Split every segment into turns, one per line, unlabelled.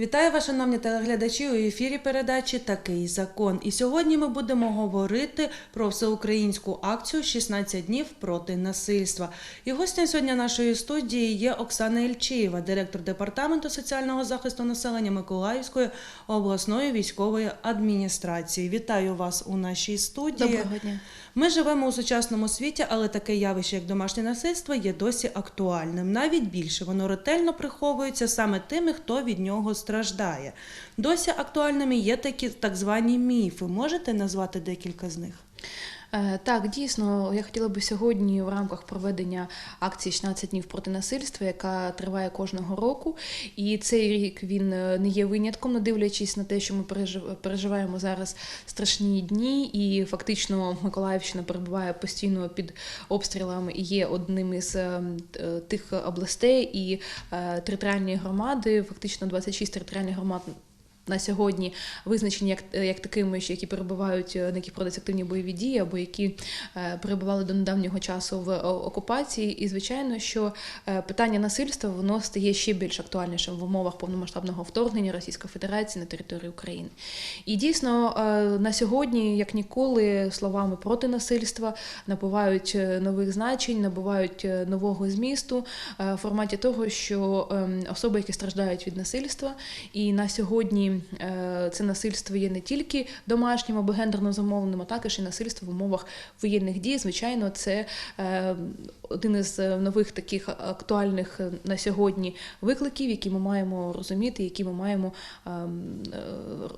Вітаю вас, шановні телеглядачі у ефірі передачі Такий закон. І сьогодні ми будемо говорити про всеукраїнську акцію «16 днів проти насильства. І гостем сьогодні нашої студії є Оксана Ільчиєва, директор департаменту соціального захисту населення Миколаївської обласної військової адміністрації. Вітаю вас у нашій студії.
Доброго дня.
Ми живемо у сучасному світі, але таке явище, як домашнє насильство, є досі актуальним. Навіть більше воно ретельно приховується саме тими, хто від нього страждає. Досі актуальними є такі так звані міфи. Можете назвати декілька з них?
Е, Так, дійсно, я хотіла би сьогодні в рамках проведення акції «16 днів проти насильства, яка триває кожного року. І цей рік він е, не є винятком, не дивлячись на те, що ми пережив- переживаємо зараз страшні дні, і фактично Миколаївщина перебуває постійно під обстрілами і є одним із е, тих областей і територіальні громади, фактично 26 територіальних громад на сьогодні визначені як, як такими, що які перебувають е, на яких проводяться активні бойові дії, або які е, перебували до недавнього часу в окупації. І звичайно, що е, питання насильства воно стає ще більш актуальнішим в умовах повномасштабного вторгнення Російської Федерації на територію України. І дійсно е, на сьогодні, як ніколи, словами проти насильства набувають е, нових значень, набувають е, нового змісту е, в форматі того, що ем, особи, які страждають від насильства, і на сьогодні е, це насильство є не тільки домашнім або гендерно замовленим, а також і насильство в умовах воєнних дій. Звичайно, це е, один із е, нових таких актуальних е, на сьогодні викликів, які ми маємо розуміти, які ми маємо ем, е,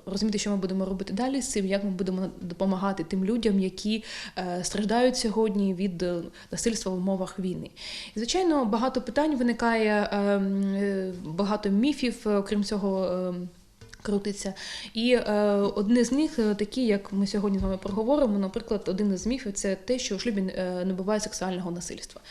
розуміти, що ми будемо робити далі з цим, як ми будемо допомагати тим людям, які е, страждають сьогодні від е, насильства в умовах війни. І, звичайно, багато питань виникає, ем, е, багато міфів, е, окрім цього. Крутиться. І е, одне з них е, такі, як ми сьогодні з вами проговоримо, наприклад, один із міфів це те, що у шлюбі е, не буває сексуального насильства.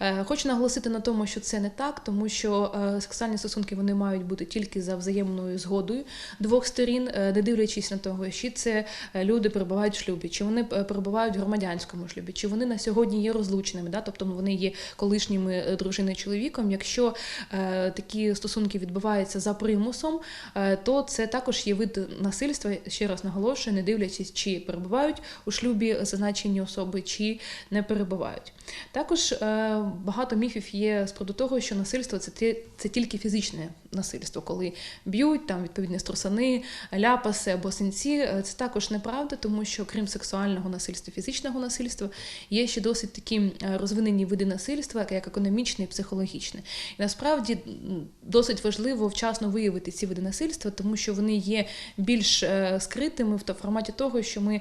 Е, хочу наголосити на тому, що це не так, тому що е, сексуальні стосунки вони мають бути тільки за взаємною згодою двох сторін, е, не дивлячись на того, чи це е, люди перебувають в шлюбі, чи вони перебувають в громадянському шлюбі, чи вони на сьогодні є розлученими, да? тобто вони є колишніми дружиною чоловіком. Якщо е, такі стосунки відбуваються за примусом, е, то це також є вид насильства. Ще раз наголошую, не дивлячись, чи перебувають у шлюбі зазначені особи, чи не перебувають. Також е, багато міфів є з приводу того, що насильство це, це тільки фізичне насильство, коли б'ють там відповідні струсани, ляпаси або синці. Е, Це також неправда, тому що крім сексуального насильства, фізичного насильства є ще досить такі розвинені види насильства, як економічне і психологічне. І насправді досить важливо вчасно виявити ці види насильства, тому що вони є більш е, скритими в форматі того, що ми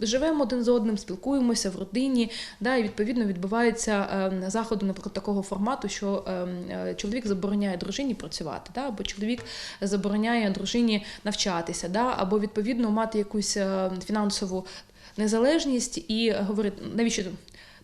живемо один з одним, спілкуємося в родині, да, і відповідно відбуваються е, заходи, наприклад, такого формату, що е, е, чоловік забороняє дружині працювати, да, або чоловік забороняє дружині навчатися, да, або відповідно мати якусь е, фінансову незалежність і говорить, навіщо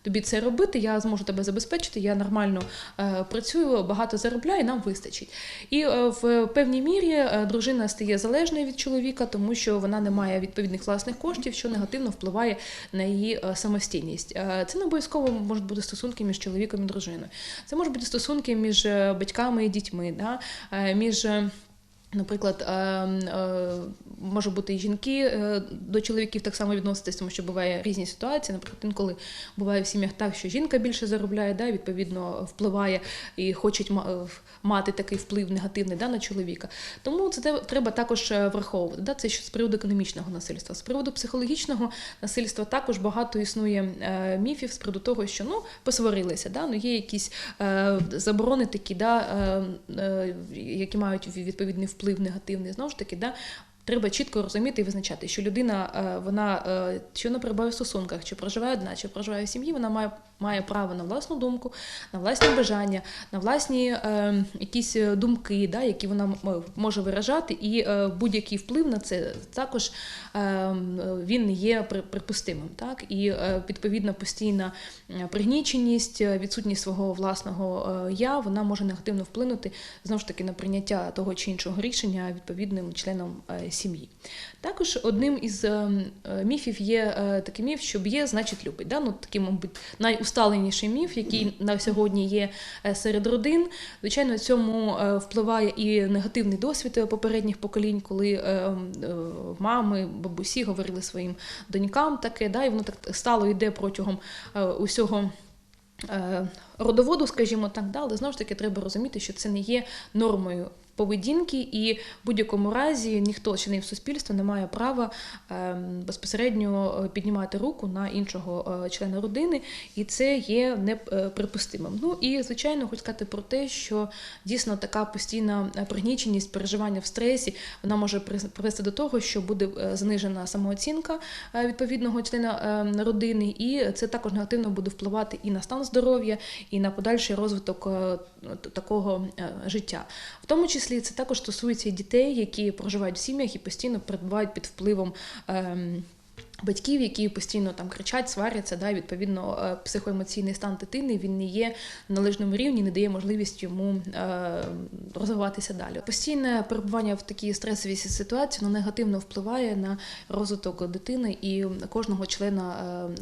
тобі це робити, я зможу тебе забезпечити, я нормально е, працюю, багато заробляю, нам вистачить. І е, в певній мірі е, дружина стає залежною від чоловіка, тому що вона не має відповідних власних коштів, що негативно впливає на її самостійність. Це не обов'язково можуть бути стосунки між чоловіком і дружиною. Це можуть бути стосунки між батьками і дітьми, да? між. Наприклад, е, е, може бути і жінки е, до чоловіків так само відноситись, тому що буває різні ситуації. Наприклад, інколи буває в сім'ях так, що жінка більше заробляє, да, відповідно впливає і хочуть е, мати такий вплив негативний да, на чоловіка. Тому це треба також враховувати. Да, це з приводу економічного насильства. З приводу психологічного насильства також багато існує міфів з приводу того, що ну посварилися, да, ну є якісь заборони такі, да, які мають відповідний вплив негативний. Знову ж таки, да, Треба чітко розуміти і визначати, що людина, е, вона е, чи вона перебуває в стосунках, чи проживає одна, чи проживає в сім'ї, вона має, має право на власну думку, на власні бажання, на власні е, якісь е, думки, да, які вона може виражати, і е, будь-який вплив на це також е, він є при- припустимим. Так? І е, відповідно постійна е, пригніченість, е, відсутність свого власного е, я, вона може негативно вплинути знову ж таки на прийняття того чи іншого рішення відповідним членом е, сім'ї. Також одним із е, е, міфів є е, такий міф, що б'є, значить любить. Да? Ну, такий, мабуть, найусталеніший міф, який на сьогодні є е, серед родин. Звичайно, цьому е, впливає і негативний досвід е, попередніх поколінь, коли мами, бабусі говорили своїм донькам таке, да? і воно так стало йде протягом усього. Родоводу, скажімо так, да, але знову ж таки треба розуміти, що це не є нормою поведінки, і в будь-якому разі ніхто членів суспільства не має права е, безпосередньо е, піднімати руку на іншого е, члена родини, і це є неприпустимим. Ну і звичайно, хочу сказати про те, що дійсно така постійна е, пригніченість, переживання в стресі, вона може привести до того, що буде занижена самооцінка відповідного члена е, родини, і це також негативно буде впливати і на стан здоров'я, і на подальший розвиток такого життя. В тому числі це також стосується і дітей, які проживають в сім'ях і постійно перебувають під впливом. ем, Батьків, які постійно там кричать, сваряться, да, відповідно, е, психоемоційний стан дитини він не є на належному рівні, не дає можливість йому е, розвиватися далі. Постійне перебування в такій стресовій ситуації воно негативно впливає на розвиток дитини і кожного члена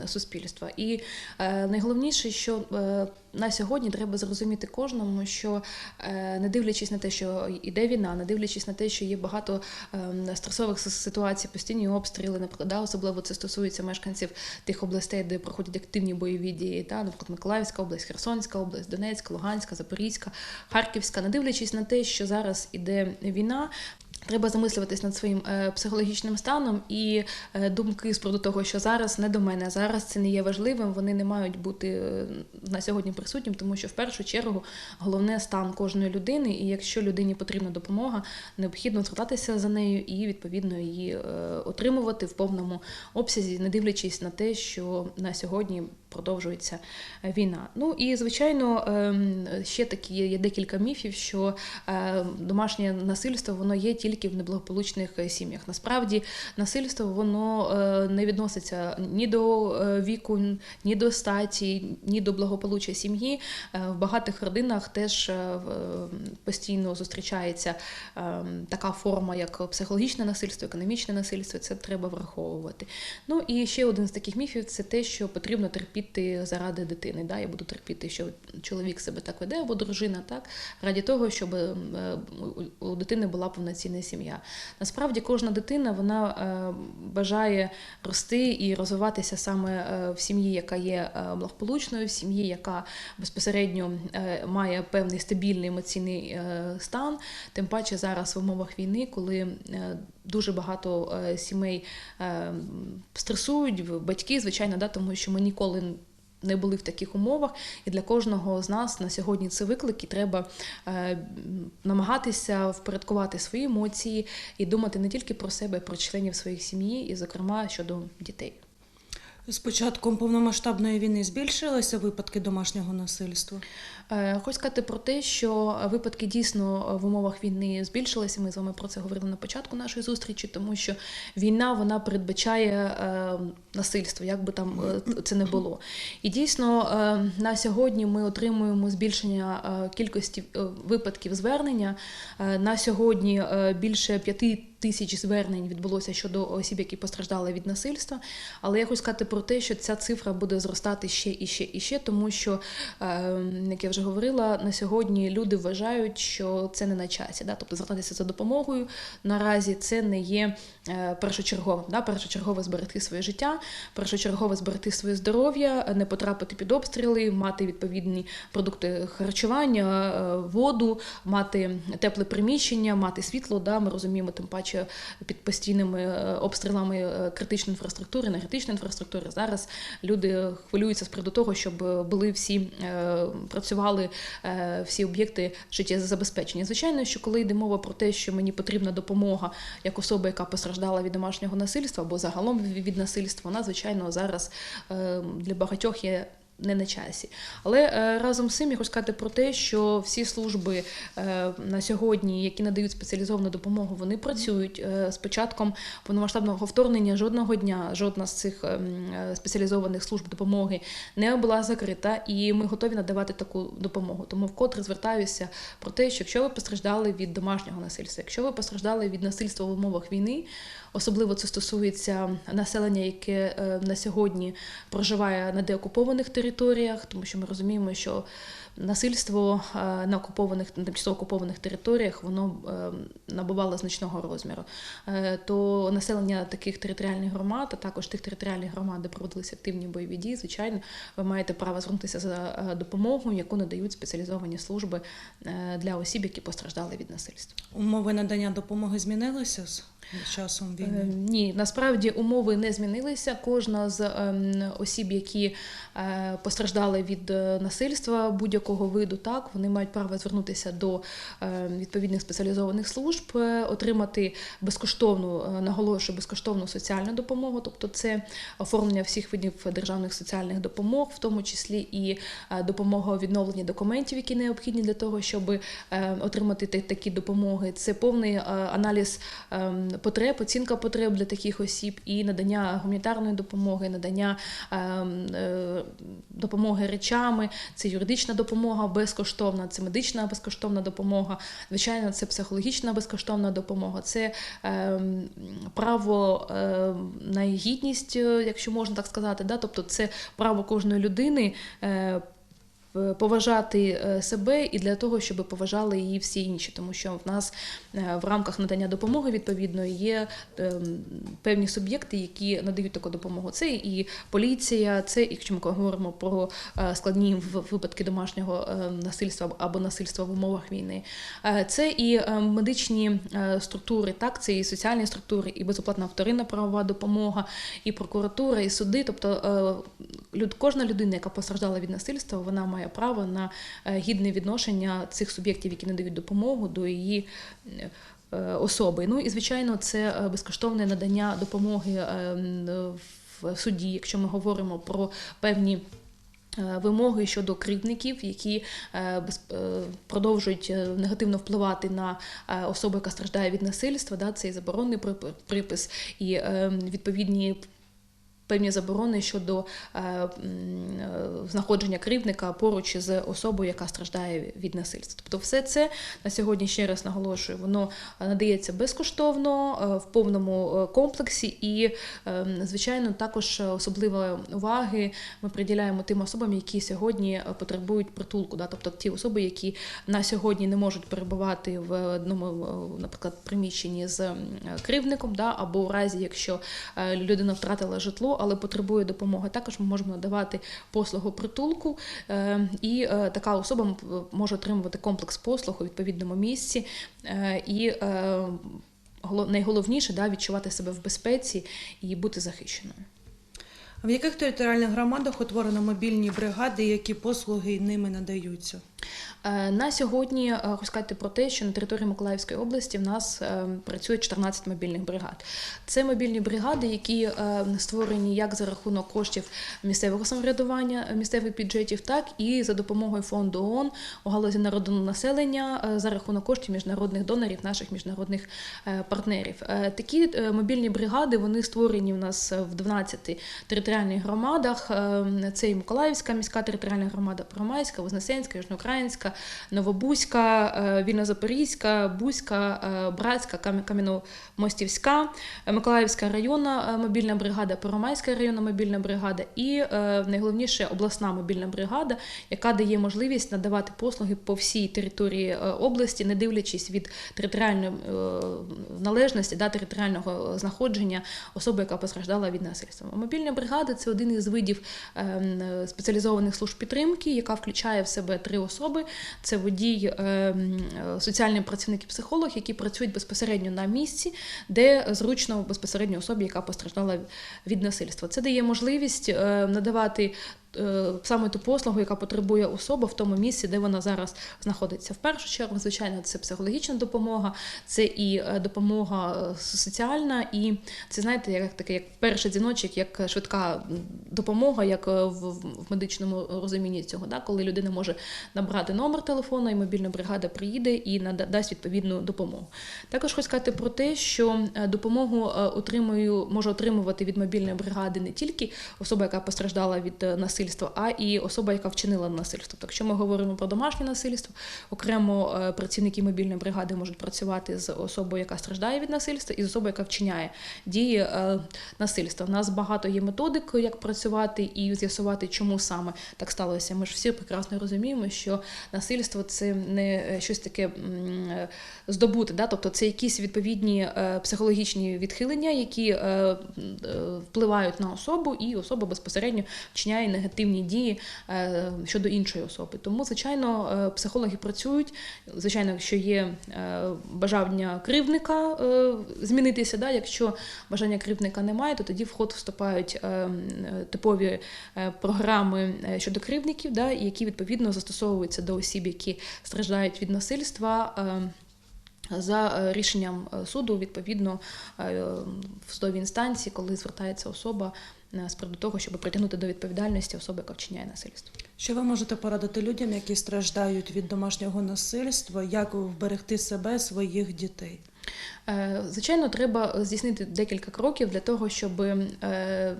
е, суспільства. І е, найголовніше, що е, на сьогодні треба зрозуміти кожному, що е, не дивлячись на те, що йде війна, не дивлячись на те, що є багато е, стресових ситуацій, постійні обстріли, наприклад, особливо це стосується мешканців тих областей, де проходять активні бойові дії, та, наприклад, Миколаївська область, Херсонська область, Донецька, Луганська, Запорізька, Харківська, не дивлячись на те, що зараз іде війна. Треба замислюватись над своїм е, психологічним станом і е, думки з приводу того, що зараз не до мене, зараз це не є важливим. Вони не мають бути е, на сьогодні присутнім, тому що в першу чергу головне стан кожної людини. І якщо людині потрібна допомога, необхідно звертатися за нею і відповідно її отримувати в повному обсязі, не дивлячись на те, що на сьогодні продовжується війна. Ну і звичайно, ем, ще такі є декілька міфів, що домашнє насильство воно є тільки в неблагополучних е, сім'ях. Насправді насильство воно е, не відноситься ні до е, віку, ні до статі, ні до благополуччя сім'ї. В багатих родинах теж постійно зустрічається е, така форма, як психологічне насильство, економічне насильство. Це треба враховувати. Ну і ще один з таких міфів це те, що потрібно терпіти заради дитини. Да? Я буду терпіти, що чоловік себе так веде, або дружина, так раді того, щоб е, у- у дитини була повноцінна сім'я. Насправді кожна дитина вона е, бажає рости і розвиватися саме е, в сім'ї, яка є е, благополучною, в сім'ї, яка безпосередньо має певний стабільний емоційний стан. Тим паче зараз в умовах війни, коли дуже багато сімей стресують, батьки, звичайно, да, тому що ми ніколи. Не були в таких умовах, і для кожного з нас на сьогодні це виклик, і треба е, намагатися впорядкувати свої емоції і думати не тільки про себе, а про членів своїх сім'ї, і, зокрема, щодо дітей.
З початком повномасштабної війни збільшилися випадки домашнього насильства.
Е, Хочу сказати про те, що випадки дійсно в умовах війни збільшилися. Ми з вами про це говорили на початку нашої зустрічі, тому що війна вона передбачає е, насильство, як би там е, це не було. І дійсно на сьогодні ми отримуємо збільшення кількості випадків звернення. На сьогодні більше п'яти тисяч звернень відбулося щодо осіб, які постраждали від насильства. Але я хочу сказати про те, що ця цифра буде зростати ще і ще і ще, тому що, е, як я вже говорила, на сьогодні люди вважають, що це не на часі. Да? Тобто звертатися за допомогою наразі це не є е, першочерговим. Да? Першочергово зберегти своє життя, першочергово зберегти своє здоров'я, не потрапити під обстріли, мати відповідні продукти харчування, е, воду, мати тепле приміщення, мати світло. Да? Ми розуміємо, тим паче під постійними е, обстрілами е, критичної інфраструктури, енергетичної інфраструктури. Зараз люди хвилюються з приводу того, щоб були всі е, працювали всі об'єкти життєзабезпечення. Звичайно, що коли йде мова про те, що мені потрібна допомога як особа, яка постраждала від домашнього насильства або загалом від насильства, вона звичайно зараз для багатьох є не на часі. Але е, разом з цим я хочу сказати про те, що всі служби е, на сьогодні, які надають спеціалізовану допомогу, вони працюють Е, з початком повномасштабного вторгнення. Жодного дня жодна з цих ем, спеціалізованих служб допомоги не була закрита, і ми готові надавати таку допомогу. Тому вкотре звертаюся про те, що якщо ви постраждали від домашнього насильства, якщо ви постраждали від насильства в умовах війни, особливо це стосується населення, яке е, на сьогодні проживає на деокупованих територіях, тому що ми розуміємо, що насильство е, на окупованих на тимчасово окупованих територіях воно е, набувало значного розміру. То населення таких територіальних громад, а також тих територіальних громад, де проводилися активні бойові дії, звичайно, ви маєте право звернутися за допомогою, яку надають спеціалізовані служби для осіб, які постраждали від насильства.
Умови надання допомоги змінилися часом
Е,
війни?
Ні, насправді умови не змінилися. Кожна з ем, осіб, які е, постраждали від е, насильства будь-якого виду, так вони мають право звернутися до відповідних спеціалізованих служб, отримати безкоштовну, наголошую, безкоштовну соціальну допомогу, тобто це оформлення всіх видів державних соціальних допомог, в тому числі і допомога у відновленні документів, які необхідні для того, щоб отримати такі допомоги. Це повний аналіз ем, потреб, оцінка потреб для таких осіб і надання гуманітарної допомоги, надання ем, е, допомоги речами, це юридична допомога безкоштовна, це медична безкоштовна допомога. Звичайно, це психологічна безкоштовна допомога, це ем, право ем, на гідність, е, якщо можна так сказати. Да? Тобто це право кожної людини. Е, Поважати е, себе і для того, щоб поважали її всі інші, тому що в нас е, в рамках надання допомоги відповідно є ем, певні суб'єкти, які надають таку допомогу. Це і поліція, це і якщо ми говоримо про складні випадки домашнього насильства або насильства в умовах війни. Це і медичні структури, так це і соціальні структури, і безоплатна вторинна правова допомога, і прокуратура, і суди. Тобто кожна людина, яка постраждала від насильства, вона має право на е, гідне відношення цих суб'єктів, які надають допомогу до її. е, Особи. Ну і звичайно, це е, безкоштовне надання допомоги в суді, якщо ми говоримо про певні вимоги щодо кривдників, які продовжують негативно впливати на особу, яка страждає від насильства. Да, це і заборонний припи- припис, і відповідні. Певні заборони щодо е, е, знаходження кривдника поруч з особою, яка страждає від насильства. Тобто, все це на сьогодні ще раз наголошую, воно е, надається безкоштовно в повному комплексі, і звичайно, також особливої уваги ми приділяємо тим особам, які сьогодні потребують притулку. Тобто ті особи, які на сьогодні не можуть перебувати в одному, наприклад, приміщенні з кривдником, або у разі, якщо людина втратила житло, але потребує допомоги, також ми можемо надавати послугу притулку, е, і е, така особа може отримувати комплекс послуг у відповідному місці. е, І голо- найголовніше да, відчувати себе в безпеці і бути захищеною.
В яких територіальних громадах утворено мобільні бригади, які послуги ними надаються?
Е, На сьогодні е, хочу про те, що на території Миколаївської області в нас е, працює 14 мобільних бригад. Це мобільні бригади, які створені як за рахунок коштів місцевого самоврядування, місцевих бюджетів, так і за допомогою фонду ООН у галузі народного населення за рахунок коштів міжнародних донорів, наших міжнародних партнерів. Такі мобільні бригади вони створені в нас в 12 територіальних громадах. Це і Миколаївська міська територіальна громада, Первомайська, Вознесенська, Южноукраїнська, Новобузька, е, Вільнозапорізька, Бузька, е, Братська, Кам- Кам'яно-Мостівська, Миколаївська районна е, мобільна бригада, Первомайська районна мобільна бригада і найголовніше обласна мобільна бригада, яка дає можливість надавати послуги по всій території області, не дивлячись від територіальної належності да, територіального знаходження особи, яка постраждала від насильства. Мобільна бригада це один із видів ем, спеціалізованих служб підтримки, яка включає в себе три особи: це водій, е, соціальний працівник і психолог, які працюють безпосередньо на місці, де зручно безпосередньо особі, яка постраждала від насильства. Це дає можливість е, надавати саме ту послугу, яка потребує особа в тому місці, де вона зараз знаходиться. В першу чергу, звичайно, це психологічна допомога, це і е, допомога е, соціальна, і це знаєте, як таке, як перший дзвіночок, як швидка допомога, як е, в, медичному розумінні цього, да, коли людина може набрати номер телефону, і мобільна бригада приїде і надасть відповідну допомогу. Також хочу сказати про те, що е, допомогу е, отримую, може отримувати від мобільної бригади не тільки особа, яка постраждала від е, насильства, а і особа, яка вчинила насильство. Так, якщо ми говоримо про домашнє насильство, окремо е, працівники мобільної бригади можуть працювати з особою, яка страждає від насильства, і з особою, яка вчиняє дії е, насильства. У нас багато є методик, як працювати і з'ясувати, чому саме так сталося. Ми ж всі прекрасно розуміємо, що насильство це не е, щось таке здобути, да? тобто це якісь відповідні психологічні відхилення, які впливають на особу, і особа безпосередньо вчиняє негативні дії е, щодо іншої особи. Тому, звичайно, е, психологи працюють. Звичайно, якщо є е, бажання кривдника е, змінитися, да? якщо бажання кривдника немає, то тоді в ход вступають типові програми щодо кривдників, да? які відповідно застосовуються до осіб, які страждають від насильства. За рішенням суду, відповідно в судовій інстанції, коли звертається особа з приводу того, щоб притягнути до відповідальності особи, яка вчиняє насильство.
Що ви можете порадити людям, які страждають від домашнього насильства, як вберегти себе, своїх дітей?
Е, Звичайно, треба здійснити декілька кроків для того, щоб е,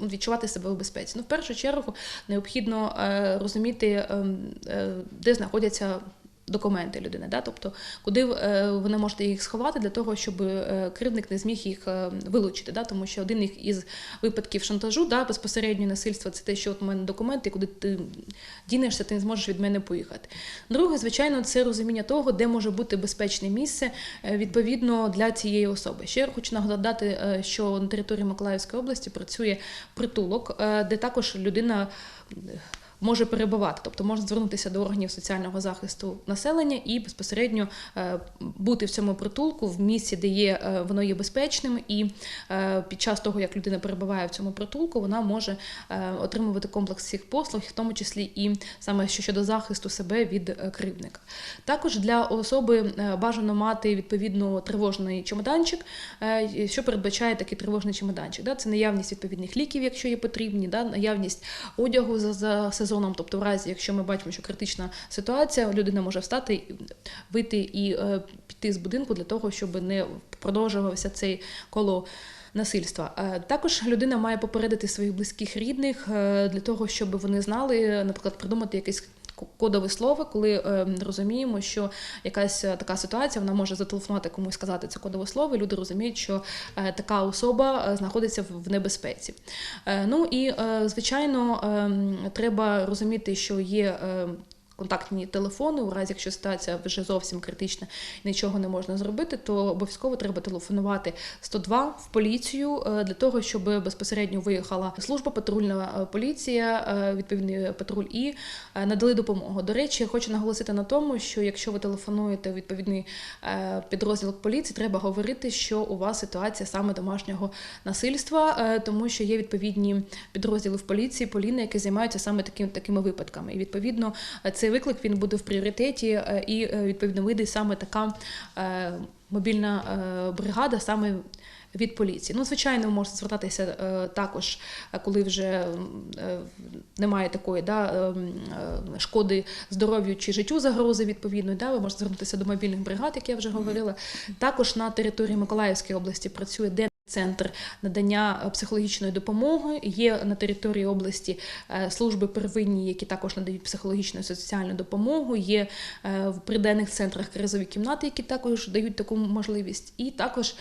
відчувати себе у безпеці. Ну, в першу чергу необхідно е, розуміти, ем, е, де знаходяться. Документи людини, да? тобто куди е, ви можете їх сховати для того, щоб е, кривдник не зміг їх е, вилучити. Да? Тому що один із випадків шантажу, да, безпосередньо насильства, це те, що от у мене документи, куди ти дінешся, ти не зможеш від мене поїхати. Друге, звичайно, це розуміння того, де може бути безпечне місце е, відповідно для цієї особи. Ще хочу нагадати, е, що на території Миколаївської області працює притулок, е, де також людина. Може перебувати, тобто може звернутися до органів соціального захисту населення і безпосередньо е, бути в цьому притулку в місці, де є е, воно є безпечним, і е, під час того, як людина перебуває в цьому притулку, вона може отримувати комплекс всіх послуг, в тому числі і саме щодо захисту себе від кривдника. Також для особи бажано мати відповідно тривожний чемоданчик, що передбачає такий тривожний чемоданчик. Це наявність відповідних ліків, якщо є потрібні, наявність одягу за, за сезоном. Тобто, в разі, якщо ми бачимо, що критична ситуація, людина може встати, вийти і е, піти з будинку для того, щоб не продовжувався цей коло. Насильства Е, також людина має попередити своїх близьких рідних е, для того, щоб вони знали, наприклад, придумати якесь к- кодове слово, коли е, розуміємо, що якась е, така ситуація вона може зателефонувати комусь, сказати це кодове слово. і Люди розуміють, що е, така особа е, знаходиться в- небезпеці. Ну і звичайно, е, треба розуміти, що є. Контактні телефони, у разі, якщо ситуація вже зовсім критична і нічого не можна зробити, то обов'язково треба телефонувати 102 в поліцію е, для того, щоб безпосередньо виїхала служба, патрульна е, поліція, е, відповідний патруль і надали допомогу. До речі, хочу наголосити на тому, що якщо ви телефонуєте відповідний підрозділ поліції, треба говорити, що у вас ситуація саме домашнього насильства, тому що є відповідні підрозділи в поліції, поліни, які займаються саме таким, такими випадками. І відповідно е, цей виклик він буде в пріоритеті, е, і е, відповідно вийде саме така е, мобільна бригада саме. Від поліції. Ну, звичайно, ви можете звертатися також, коли вже немає такої да, шкоди здоров'ю чи життю загрози відповідної. Да, ви можете звернутися до мобільних бригад, як я вже говорила. Також на території Миколаївської області працює денний центр надання е, психологічної допомоги. Є на території області е, служби первинні, які також надають психологічну і соціальну допомогу. Є е, в приденних центрах кризові кімнати, які також дають таку можливість. І також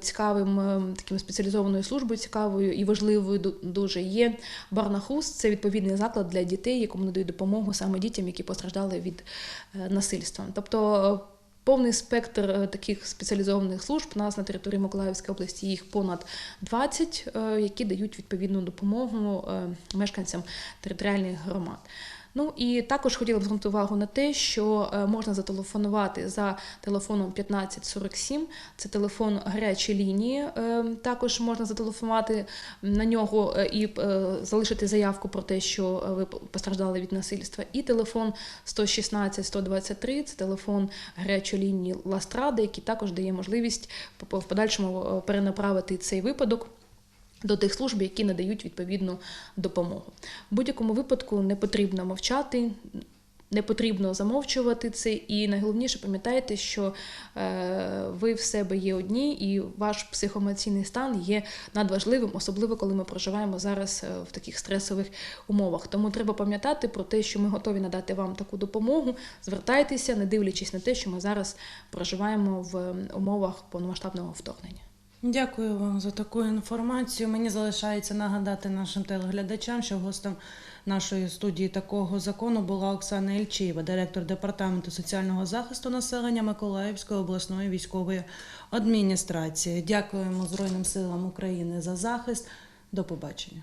цікавим таким спеціалізованою службою, цікавою і важливою дуже є Барнахус. Це відповідний заклад для дітей, якому надають допомогу саме дітям, які постраждали від насильства. Тобто Повний спектр е, таких спеціалізованих служб у нас на території Миколаївської області їх понад 20, е, які дають відповідну допомогу е, мешканцям територіальних громад. Ну і також хотіла б звернути увагу на те, що е, можна зателефонувати за телефоном 1547. Це телефон гарячої лінії. е, Також можна зателефонувати на нього е, і е, залишити заявку про те, що ви постраждали від насильства. І телефон 116 123 це телефон гарячої лінії Ластради, який також дає можливість в подальшому перенаправити цей випадок до тих служб, які надають відповідну допомогу. В будь-якому випадку не потрібно мовчати. Не потрібно замовчувати це, і найголовніше пам'ятайте, що е, ви в себе є одні, і ваш психоемоційний стан є надважливим, особливо коли ми проживаємо зараз е, в таких стресових умовах. Тому треба пам'ятати про те, що ми готові надати вам таку допомогу. Звертайтеся, не дивлячись на те, що ми зараз проживаємо в ем, умовах повномасштабного вторгнення.
Дякую вам за таку інформацію. Мені залишається нагадати нашим телеглядачам, що гостем нашої студії такого закону була Оксана Ільчієва, директор департаменту соціального захисту населення Миколаївської обласної військової адміністрації. Дякуємо Збройним силам України за захист. До побачення.